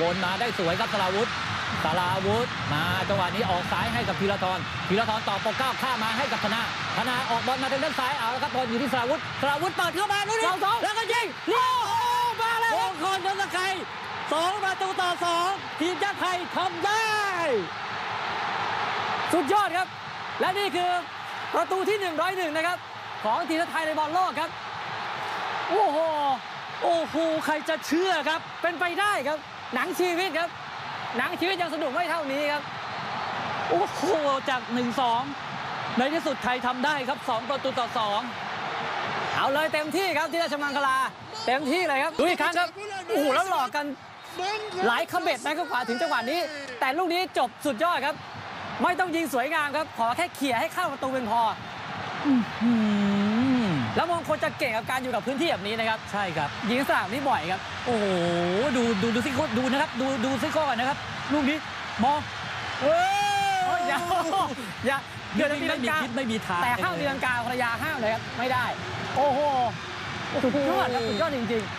วนมาได้สวยครับสลาวุธสลาวุธมาจังหวะนี้ออกซ้ายให้กับธีรทรธีรทรต่อปกเกล้าข้ามมาให้กับธนาธนาออกบอลมาทางด้านซ้ายเอาละครับบอลอยู่ที่สลาวุธสลาวุธเปิดเข้ามาลูกนี้สองสองแล้วก็ยิงโอ้โหมาแล้วมงคลยศไกรสองประตูต่อสองทีมชาติไทยทำได้ สุดยอดครับ และนี่คือประตูที่ 101 นะครับ ของทีมชาติไทยในบอลโลกครับ โอ้โหโอ้โหใครจะเชื่อครับเป็นไปได้ครับ หนังชีวิตครับ หนังชีวิตยังสนุกไม่เท่านี้ครับ โอ้โห จาก1-2ในที่สุดไทยทำได้ครับ 2 ประตูต่อ 2 เอาเลยเต็มที่ครับที่ราชมังคลา เต็มที่เลยครับ ดูอีกครั้งครับ โอ้โห แล้วหลอกกันหลายขมเบ็ดนะครับกว่าถึงจังหวะนี้ แต่ลูกนี้จบสุดยอดครับ ไม่ต้องยิงสวยงามครับ ขอแค่เขี่ยให้เข้าประตูเป็นพอ แล้วมงคลจะเก่งกับการอยู่กับพื้นที่แบบนี้นะครับ ใช่ครับยิงสนามนี้บ่อยครับ โอ้โห ดูดูดูซิโก้ดูนะครับ ดูดูซิโก้ก่อนนะครับ ลูกนี้มองเอ้โอ้ยอย่าอย่าเดือดตีไม่ลังมีกาพิษไม่มีทางแต่ห้ามตีลังกาภรรยาห้ามเลยครับ ไม่ได้ โอ้โหสุดยอดครับสุดยอดจริง ๆ